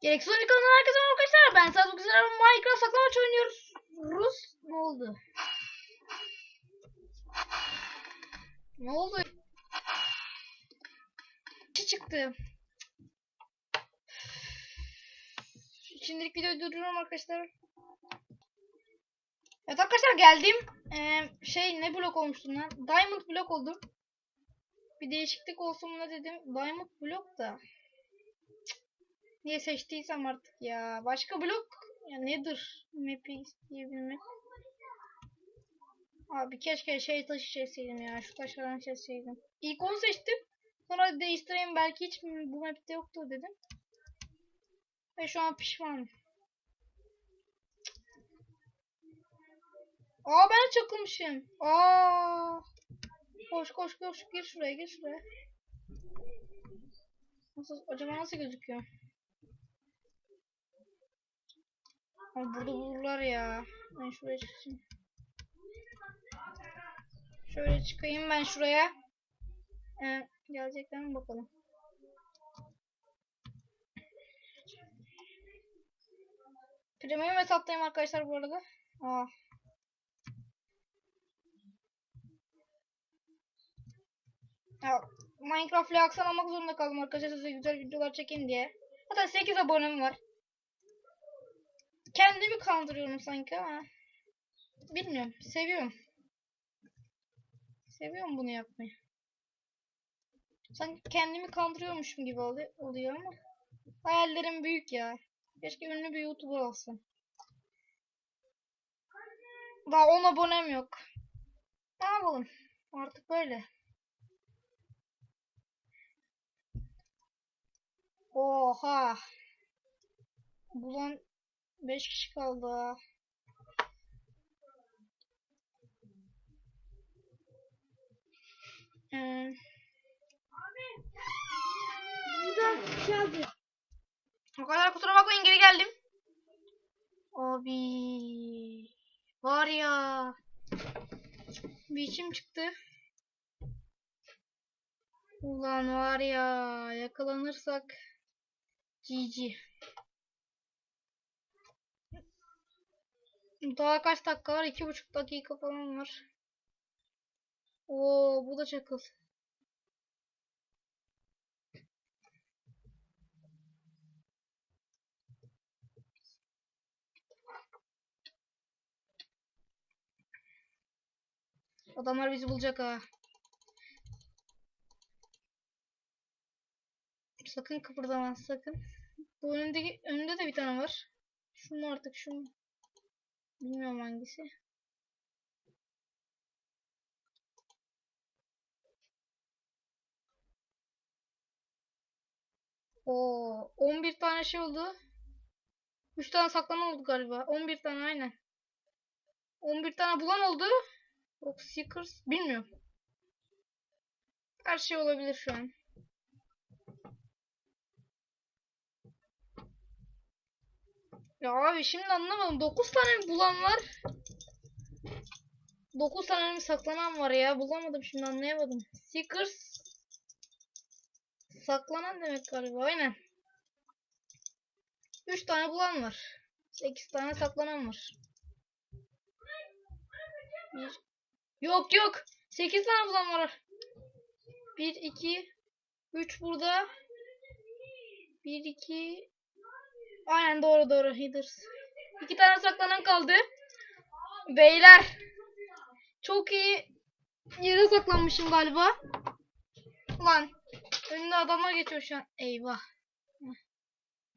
Gereksiz oyuncu kanalına herkese merhaba arkadaşlar. Ben Saat Güzel Minecraft saklamaç oynuyoruz. Rus ne oldu? Ne oldu? Bir çıktı. Şimdilik videoyu durduruyorum arkadaşlar. Evet arkadaşlar geldim. Ee, şey ne blok olmuştum lan? Diamond blok oldum. Bir değişiklik olsun mu dedim. Diamond blok da. Niye seçtiysem artık ya. Başka blok ya nedir? Map'i isteyebilmek. Abi keşke şey taşı çizseydim ya. Şu taşlardan çizseydim. İlk onu seçtim. Sonra değiştireyim belki hiç bu map'te yoktu dedim. Ve şu an pişmanım. Aa ben çakılmışım. Aa. Koş koş koş gir şuraya gir şuraya. Nasıl acaba nasıl gözüküyor? Ama burada bulurlar ya. Ben şuraya çıkayım. Şöyle çıkayım ben şuraya. Ee, gelecekler mi bakalım. Premium hesaptayım arkadaşlar bu arada. Aa. Ya, Minecraft Reaction almak zorunda kaldım arkadaşlar size güzel videolar çekeyim diye. Hatta 8 abonem var. Kendimi kandırıyorum sanki ama. Bilmiyorum. Seviyorum. Seviyorum bunu yapmayı. Sanki kendimi kandırıyormuşum gibi oluyor, ama. Hayallerim büyük ya. Keşke ünlü bir YouTuber olsam. Daha 10 abonem yok. Ne yapalım? Artık böyle. Oha. Bulan 5 kişi kaldı. Hmm. Buradan. O kadar kusura bakmayın geri geldim. Abi. Var ya. Bir içim çıktı. Ulan var ya. Yakalanırsak. GG. Daha kaç dakika var? İki buçuk dakika falan var. Oo bu da çakıl. Adamlar bizi bulacak ha. Sakın kıpırdama sakın. Bu önündeki önünde de bir tane var. Şu mu artık şu mu? Bilmiyorum hangisi. Oo, 11 tane şey oldu. 3 tane saklama oldu galiba. 11 tane aynen. 11 tane bulan oldu. Yok Seekers bilmiyorum. Her şey olabilir şu an. Ya abi şimdi anlamadım. 9 tane bulan var. 9 tane mi saklanan var ya. Bulamadım şimdi anlayamadım. Seekers saklanan demek galiba. Aynen. 3 tane bulan var. 8 tane saklanan var. Bir. Yok yok. 8 tane bulan var. 1 2 3 burada. 1 2 Aynen doğru doğru Hiders. İki tane saklanan kaldı. Beyler. Çok iyi yere saklanmışım galiba. Ulan. Önümde adamlar geçiyor şu an. Eyvah.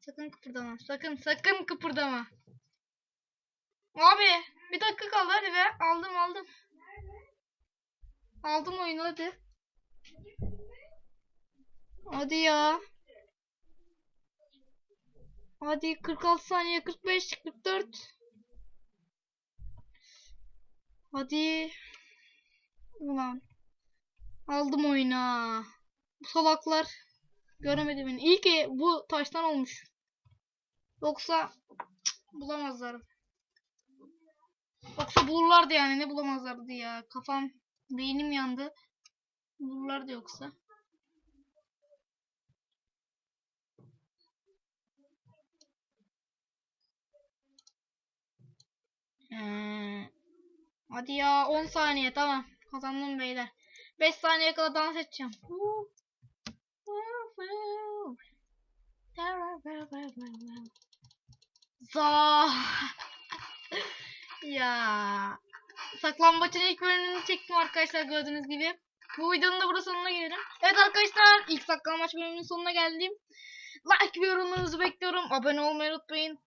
Sakın kıpırdama. Sakın sakın kıpırdama. Abi bir dakika kaldı hadi be. Aldım aldım. Aldım oyunu hadi. Hadi ya. Hadi 46 saniye 45 44 Hadi. Ulan. Aldım oyuna Bu salaklar. Göremedim beni. İyi ki bu taştan olmuş. Yoksa cık, Bulamazlar. Yoksa bulurlardı yani. Ne bulamazlardı ya? Kafam Beynim yandı. Bulurlardı yoksa Ee, hadi ya 10 saniye tamam. Kazandım beyler. 5 saniye kala dans edeceğim. Za. ya. Saklambaçın ilk bölümünü çektim arkadaşlar gördüğünüz gibi. Bu videonun da burada sonuna gelelim. Evet arkadaşlar ilk saklambaç bölümünün sonuna geldim. Like ve yorumlarınızı bekliyorum. Abone olmayı unutmayın.